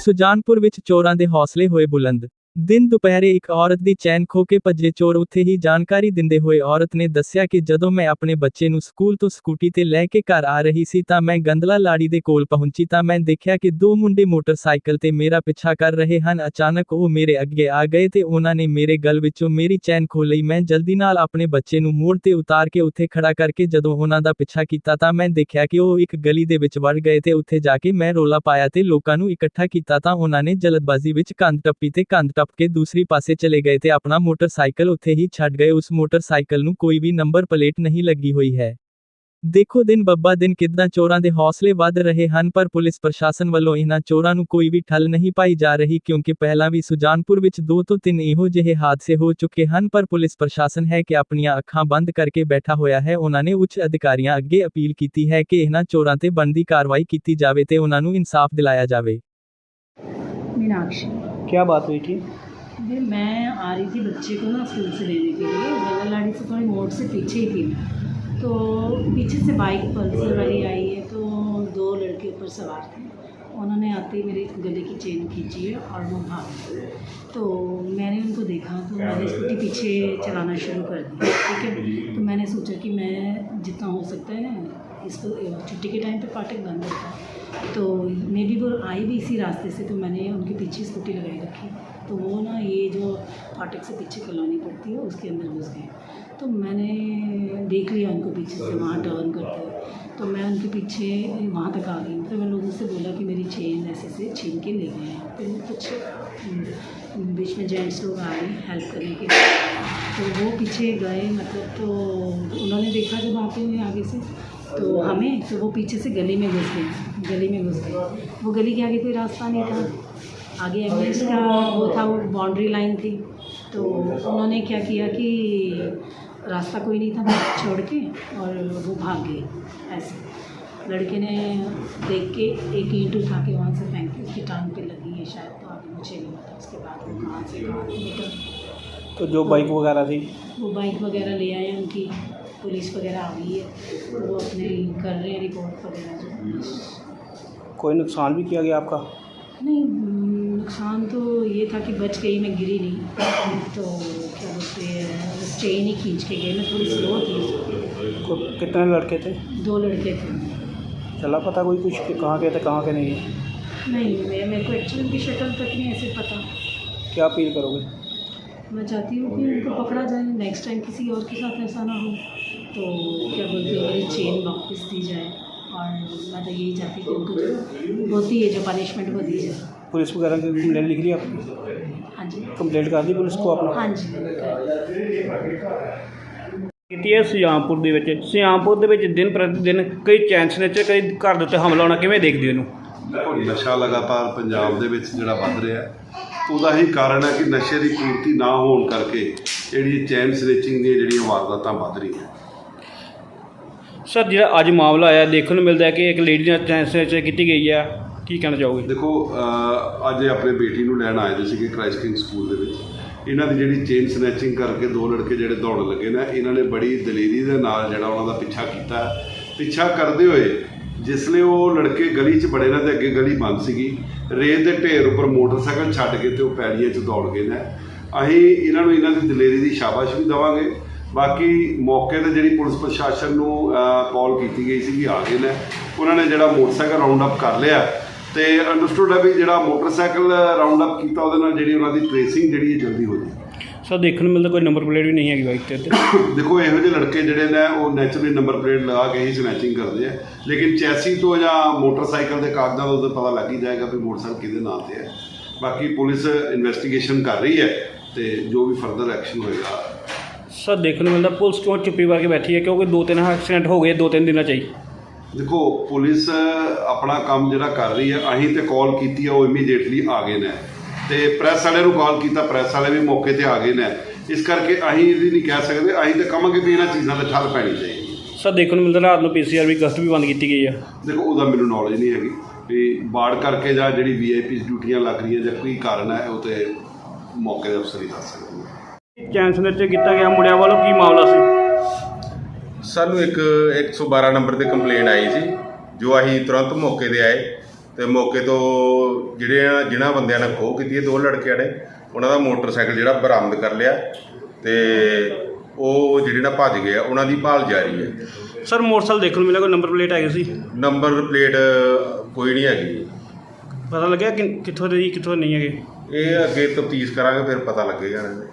ਸੁਜਾਨਪੁਰ ਵਿੱਚ ਚੋਰਾਂ ਦੇ ਹੌਸਲੇ ਹੋਏ ਬੁਲੰਦ। ਦਿਨ ਦੁਪਹਿਰੇ ਇੱਕ ਔਰਤ ਦੀ ਚੈਨ ਖੋ ਕੇ ਭੱਜੇ ਚੋਰ ਉੱਥੇ ਹੀ ਜਾਣਕਾਰੀ ਦਿੰਦੇ ਹੋਏ ਔਰਤ ਨੇ ਦੱਸਿਆ ਕਿ ਜਦੋਂ ਮੈਂ ਆਪਣੇ ਬੱਚੇ ਨੂੰ ਸਕੂਲ ਤੋਂ ਸਕੂਟੀ ਤੇ ਲੈ ਕੇ ਘਰ ਆ ਰਹੀ ਸੀ ਤਾਂ ਮੈਂ ਗੰਦਲਾ ਲਾੜੀ ਦੇ ਕੋਲ ਪਹੁੰਚੀ ਤਾਂ ਮੈਂ ਦੇਖਿਆ ਕਿ ਦੋ ਮੁੰਡੇ ਮੋਟਰਸਾਈਕਲ ਤੇ ਮੇਰਾ ਪਿੱਛਾ ਕਰ ਰਹੇ ਹਨ ਅਚਾਨਕ ਉਹ ਮੇਰੇ ਅੱਗੇ ਆ ਗਏ ਤੇ ਉਹਨਾਂ ਨੇ ਮੇਰੇ ਗਲ ਵਿੱਚੋਂ ਮੇਰੀ ਚੈਨ ਖੋਹ ਲਈ ਮੈਂ ਜਲਦੀ ਨਾਲ ਆਪਣੇ ਬੱਚੇ ਨੂੰ ਮੋੜ ਤੇ ਉਤਾਰ ਕੇ ਉੱਥੇ ਖੜਾ ਕਰਕੇ ਜਦੋਂ ਉਹਨਾਂ ਦਾ ਪਿੱਛਾ ਕੀਤਾ ਤਾਂ ਮੈਂ ਦੇਖਿਆ ਕਿ ਉਹ ਇੱਕ ਗਲੀ ਦੇ ਵਿੱਚ ਵੜ ਗਏ ਤੇ ਉੱਥੇ ਜਾ ਕੇ ਮੈਂ ਰੋਲਾ ਪਾਇਆ ਤੇ ਲੋਕਾਂ ਨੂੰ ਇਕੱਠਾ ਕੀਤਾ ਤਾਂ ਉਹਨਾਂ ਨੇ ਜਲਦਬਾਜ਼ੀ ਵਿੱਚ ਕੰਧ ਟੱਪੀ ਤੇ ਕੰਧ ਟੱਪ ਕੇ ਦੂਸਰੀ ਪਾਸੇ ਚਲੇ ਗਏ ਤੇ ਆਪਣਾ ਮੋਟਰਸਾਈਕਲ ਉੱਥੇ ਹੀ ਛੱਡ ਗਏ ਉਸ ਮੋਟਰਸਾਈਕਲ ਨੂੰ ਕੋਈ ਵੀ ਨੰਬਰ ਪਲੇਟ ਨਹੀਂ ਲੱਗੀ ਹੋਈ ਹੈ ਦੇਖੋ ਦਿਨ ਬੱਬਾ ਦਿਨ ਕਿੱਦਾਂ ਚੋਰਾਂ ਦੇ ਹੌਸਲੇ ਵੱਧ ਰਹੇ ਹਨ ਪਰ ਪੁਲਿਸ ਪ੍ਰਸ਼ਾਸਨ ਵੱਲੋਂ ਇਹਨਾਂ ਚੋਰਾਂ ਨੂੰ ਕੋਈ ਵੀ ਠੱਲ ਨਹੀਂ ਪਾਈ ਜਾ ਰਹੀ ਕਿਉਂਕਿ ਪਹਿਲਾਂ ਵੀ ਸੁਜਾਨਪੁਰ ਵਿੱਚ ਦੋ ਤੋਂ ਤਿੰਨ ਇਹੋ ਜਿਹੇ ਹਾਦਸੇ ਹੋ ਚੁੱਕੇ ਹਨ ਪਰ ਪੁਲਿਸ ਪ੍ਰਸ਼ਾਸਨ ਹੈ ਕਿ ਆਪਣੀਆਂ ਅੱਖਾਂ ਬੰਦ ਕਰਕੇ ਬੈਠਾ ਹੋਇਆ ਹੈ ਉਹਨਾਂ ਨੇ ਉੱਚ ਅਧਿਕਾਰੀਆਂ ਅੱਗੇ ਅਪੀਲ ਕੀਤੀ ਹੈ ਕਿ ਇਹਨਾਂ ਚੋਰਾਂ ਤੇ ਬਣਦੀ ਕਾਰਵਾਈ ਕੀਤੀ ਜਾਵੇ ਤੇ ਉਹਨਾਂ ਨੂੰ ਇਨਸਾਫ ਦਿਲਾਇਆ ਜਾਵੇ मीनाक्षी। क्या बात हुई थी? मैं आ रही थी बच्चे को ना स्कूल से लेने के लिए। गंगालाड़ी से थोड़ी मोड़ से पीछे ही थी। मैं। तो पीछे से बाइक पल्सर वाली आई है तो दो लड़के ऊपर सवार थे। उन्होंने आते ही मेरी गले की चेन खींची है और वो भाग तो मैंने उनको देखा तो मैंने स्कूटी पीछे चलाना शुरू कर दी ठीक है? तो मैंने सोचा कि मैं जितना हो सकता है इसको छुट्टी के टाइम पे फाटक बंद होता। है तो मे भी वो आई भी इसी रास्ते से तो मैंने उनके पीछे स्कूटी लगाई रखी। तो वो ना ये जो फाटक से पीछे कॉलोनी पड़ती है, उसके अंदर घुस गए। तो मैंने देख लिया उनको पीछे से, वहाँ टर्न करते हुए। तो मैं उनके पीछे वहाँ तक आ गई। तो मैं लोगों से बोला कि मेरी चेन ऐसे से छीन के ले गए। हैं फिर कुछ बीच में जेंट्स लोग आए हेल्प करने के लिए। तो वो पीछे गए मतलब तो उन्होंने देखा जब आते हुए आगे से। तो हमें तो वो पीछे से गली में घुस गए गली में घुस गए वो गली के आगे कोई रास्ता नहीं था। आगे एंबुलेंस का वो था वो बाउंड्री लाइन थी। तो उन्होंने क्या किया कि रास्ता कोई नहीं था छोड़ के और वो भाग गए ऐसे। लड़के ने देख के एक ईंट उठा के वहाँ से फेंक के उसकी टांग पे लगी है शायद तो आगे मुझे नहीं पता उसके बाद वो कहाँ से कहाँ निकल। तो जो बाइक वगैरह थी? वो बाइक वगैरह ले आए उनकी। पुलिस वगैरह आ गई है वो अपने कर रहे हैं रिपोर्ट वगैरह जो। कोई नुकसान भी किया गया आपका? नहीं नुकसान तो ये था कि बच गई मैं गिरी नहीं। तो क्या बोलते हैं चेन ही खींच के गई मैं थोड़ी स्लो थी। कितने लड़के थे? दो लड़के थे। चला पता कोई कुछ कहाँ के थे कहाँ के नहीं नहीं मैं मेरे को एक्चुअली उनकी शक्ल तक नहीं ऐसे पता। क्या अपील करोगे? मैं चाहती हूँ कि उनको पकड़ा जाए नेक्स्ट टाइम किसी और के साथ ऐसा ना हो तो क्या बोलते हैं मेरी चेन वापस दी जाए और मैं तो यही चाहती हूँ कि उनको जो होती है जो पनिशमेंट वो दी जाए पुलिस वगैरह की कंप्लेंट लिख ली आपने हाँ जी कंप्लेंट कर दी पुलिस को आपने हाँ जी मैंने कर ਕੀਤੀ ਹੈ ਸਿਆਮਪੁਰ ਦੇ ਵਿੱਚ ਸਿਆਮਪੁਰ ਦੇ ਵਿੱਚ ਦਿਨ ਪ੍ਰਤੀ ਦਿਨ ਕਈ ਚੈਂਸ ਨੇ ਕਈ ਘਰ ਦੇ ਉੱਤੇ ਹਮਲਾ ਹੋਣਾ ਕਿਵੇਂ ਦੇਖਦੇ ਹੋ ਇਹਨੂੰ ਦੇਖੋ ਨਸ਼ਾ ਲਗਾਤਾਰ ਪੰਜਾਬ ਦੇ ਵਿੱਚ ਜਿਹੜਾ ਵੱਧ ਰਿਹਾ ਹੈ ਉਹਦਾ ਹੀ ਕਾਰਨ ਹੈ ਕਿ ਨਸ਼ੇ ਦੀ ਪੂਰਤੀ ਨਾ ਹੋਣ ਕਰਕੇ ਜਿਹੜੀ ਚੈਨ ਸਨੇਚਿੰਗ ਦੀਆਂ ਜਿਹੜੀਆਂ ਵਾਰਦਾਤਾਂ ਵੱਧ ਰਹੀਆਂ ਸਰ ਜਿਹੜਾ ਅੱਜ ਮਾਮਲਾ ਆਇਆ ਦੇਖਣ ਨੂੰ ਮਿਲਦਾ ਹੈ ਕਿ ਇੱਕ ਲੇਡੀ ਨਾਲ ਚੈਂਸ ਵਿੱਚ ਕੀਤੀ ਗਈ ਹੈ। ਕੀ ਕਹਿਣਾ ਚਾਹੋਗੇ? ਦੇਖੋ ਅੱਜ ਆਪਣੇ ਬੇਟੀ ਨੂੰ ਲੈਣ ਆਏ ਦੇ ਸੀਗੇ ਕ੍ਰਾਈਸਟ ਕਿੰਗ ਸਕੂਲ ਦੇ ਵਿੱਚ। ਇਹਨਾਂ ਦੀ ਜਿਹੜੀ ਚੇਨ ਸਨੈਚਿੰਗ ਕਰਕੇ ਦੋ ਲੜਕੇ ਜਿਹੜੇ ਦੌੜਨ ਲੱਗੇ ਨੇ ਇਹਨਾਂ ਨੇ ਬੜੀ ਦਲੇਰੀ ਦੇ ਨਾਲ ਜਿਹੜਾ ਉਹਨਾਂ ਦਾ ਪਿੱਛਾ ਕੀਤਾ। ਪਿੱਛਾ ਕਰਦੇ ਹੋਏ ਜਿਸ ਲਈ ਉਹ ਲੜਕੇ ਗਲੀ 'ਚ ਬੜੇ ਨੇ ਤੇ ਅੱਗੇ ਗਲੀ ਬੰਦ ਸੀਗੀ। ਰੇਤ ਦੇ ਢੇਰ ਉੱਪਰ ਮੋਟਰਸਾਈਕਲ ਛੱਡ ਕੇ ਤੇ ਉਹ ਪੈੜੀਆਂ 'ਚ ਦੌੜ ਗਏ ਨੇ। ਅਸੀਂ ਇਹਨਾਂ ਨੂੰ ਇਹਨਾਂ ਦੀ ਦਲੇਰੀ ਦੀ ਸ਼ਾਬਾਸ਼ ਵੀ ਦੇਵਾਂਗੇ। ਬਾਕੀ ਮੌਕੇ ਤੇ ਜਿਹੜੀ ਪੁਲਿਸ ਪ੍ਰਸ਼ਾਸਨ ਨੂੰ ਕਾਲ ਕੀਤੀ ਗਈ ਸੀ ਵੀ ਆ ਗਏ ਨੇ। ਉਹਨਾਂ ਨੇ ਜਿਹੜਾ ਮੋਟਰਸਾਈਕਲ ਰਾਉਂਡ ਅਪ ਕਰ ਲਿਆ ਤੇ ਅੰਡਰਸਟੂਡ ਹੈ ਵੀ ਜਿਹੜਾ ਮੋਟਰਸਾਈਕਲ ਰਾਉਂਡ ਅਪ ਕੀਤਾ, ਉਹਦੇ ਨਾਲ ਜਿਹੜੀ ਉਹਨਾਂ ਦੀ ਟ੍ਰੇਸਿੰਗ ਜਿਹੜੀ ਹੈ ਜਲਦੀ ਹੋ ਜਾਏ ਸਰ ਦੇਖਣ ਨੂੰ ਮਿਲਦਾ ਕੋਈ ਨੰਬਰ ਪਲੇਟ ਵੀ ਨਹੀਂ ਹੈਗੀ ਬਾਈਕ ਤੇ ਦੇਖੋ ਇਹੋ ਜਿਹੇ ਲੜਕੇ ਜਿਹੜੇ ਨੇ ਉਹ ਨੈਚੁਰਲੀ ਨੰਬਰ ਪਲੇਟ ਲਗਾ ਕੇ ਹੀ ਸਨੈਚਿੰਗ ਕਰਦੇ ਆ। ਲੇਕਿਨ ਚੈਸੀ ਤੋਂ ਜਾਂ ਮੋਟਰਸਾਈਕਲ ਦੇ ਕਾਗਜ਼ਾਂ ਤੋਂ ਪਤਾ ਲੱਗ ਹੀ ਜਾਏਗਾ ਵੀ ਮੋਟਰਸਾਈਕਲ ਕਿਹਦੇ ਨਾਂ ਤੇ ਹੈ। ਬਾਕੀ ਪੁਲਿਸ ਇਨਵੈਸਟੀਗੇਸ਼ਨ ਕਰ ਰਹੀ ਹੈ ਤੇ ਜੋ ਵੀ ਫਰਦਰ ਐਕਸ਼ਨ ਹੋਏਗਾ। ਸਰ ਦੇਖਣ ਨੂੰ ਮਿਲਦਾ ਪੁਲਿਸ ਕਿਉਂ ਚੁੱਪੀ ਕਰਕੇ ਬੈਠੀ ਹੈ ਕਿਉਂਕਿ ਦੋ ਤਿੰਨ ਐਕਸੀਡੈਂਟ ਹੋ ਗਏ ਦੋ ਤਿੰਨ ਦਿਨਾਂ ਚ ਹੀ। ਦੇਖੋ ਪੁਲਿਸ ਆਪਣਾ ਕੰਮ ਜਿਹੜਾ ਕਰ ਰਹੀ ਹੈ ਅਸੀਂ ਤੇ ਕਾਲ ਕੀਤੀ ਹੈ ਉਹ ਇਮੀਡੀਏਟਲੀ ਆ ਗਏ ਨੇ। ਤੇ ਪ੍ਰੈਸ ਵਾਲੇ ਨੂੰ ਕਾਲ ਕੀਤਾ ਪ੍ਰੈਸ ਵਾਲੇ ਵੀ ਮੌਕੇ ਤੇ ਆ ਗਏ ਨੇ। ਇਸ ਕਰਕੇ ਅਸੀਂ ਇਹਦੀ ਨਹੀਂ ਕਹਿ ਸਕਦੇ ਅਸੀਂ ਤੇ ਕਹਾਂਗੇ ਵੀ ਇਹਨਾਂ ਚੀਜ਼ਾਂ ਤੇ ਠੱਲ ਪੈਣੀ ਚਾਹੀਦੀ ਸਰ ਦੇਖਣ ਨੂੰ ਮਿਲਦਾ ਰਾਤ ਨੂੰ ਪੀਸੀਆਰ ਵੀ ਗਸਤ ਵੀ ਬੰਦ ਕੀਤੀ ਗਈ ਹੈ ਦੇਖੋ ਉਹਦਾ ਮੈਨੂੰ ਨੌਲੇਜ ਨਹੀਂ ਹੈਗੀ ਵੀ ਬਾੜ ਕਰਕੇ ਜਾਂ ਜਿਹੜੀ ਵੀਆਈਪੀ ਡਿਊਟੀਆਂ ਲੱਗ ਰਹੀਆਂ ਜਾਂ ਕੋਈ ਕਾਰਨ ਹੈ ਉਹ ਤੇ ਮੌਕੇ ਦੇ ਅਫਸਰ ਹੀ ਦੱਸ ਸਕਦੇ ਨੇ। ਚੈਂਸ ਦੇ ਉੱਤੇ ਕੀਤਾ ਗਿਆ ਮੁੰਡਿਆਂ ਵੱਲੋਂ ਕੀ ਮਾਮਲਾ ਸੀ? ਸਾਨੂੰ ਇੱਕ 112 ਨੰਬਰ ਤੇ ਕੰਪਲੇਨ ਆਈ ਸੀ ਜੋ ਅਸੀਂ ਤੁਰੰਤ ਮੌਕੇ ਤੇ ਆਏ। ਤੇ ਮੌਕੇ ਤੋਂ ਜਿਹੜੇ ਆ- ਜਿਨ੍ਹਾਂ ਬੰਦਿਆਂ ਨੇ ਖੋਹ ਕੀਤੀ ਹੈ ਦੋ ਲੜਕਿਆਂ ਨੇ ਉਹਨਾਂ ਦਾ ਮੋਟਰਸਾਈਕਲ ਜਿਹੜਾ ਬਰਾਮਦ ਕਰ ਲਿਆ ਤੇ ਉਹ ਜਿਹੜੇ ਨਾ ਭੱਜ ਗਏ ਆ ਉਹਨਾਂ ਦੀ ਭਾਲ ਜਾਰੀ ਹੈ। ਸਰ ਮੋਟਰਸਾਈਕਲ ਦੇਖਣ ਨੂੰ ਮਿਲਿਆ ਕੋਈ ਨੰਬਰ ਪਲੇਟ ਹੈਗੀ ਸੀ? ਨੰਬਰ ਪਲੇਟ ਕੋਈ ਨਹੀਂ ਹੈਗੀ। ਪਤਾ ਲੱਗਿਆ ਕਿ ਕਿੱਥੋਂ ਦੇ ਜੀ ਕਿੱਥੋਂ ਨਹੀਂ ਹੈਗੇ? ਇਹ ਅੱਗੇ ਤਫਤੀਸ਼ ਕਰਾਂਗੇ ਫਿਰ ਪਤਾ ਲੱਗੇਗਾ ਇਹਨਾਂ ਦੇ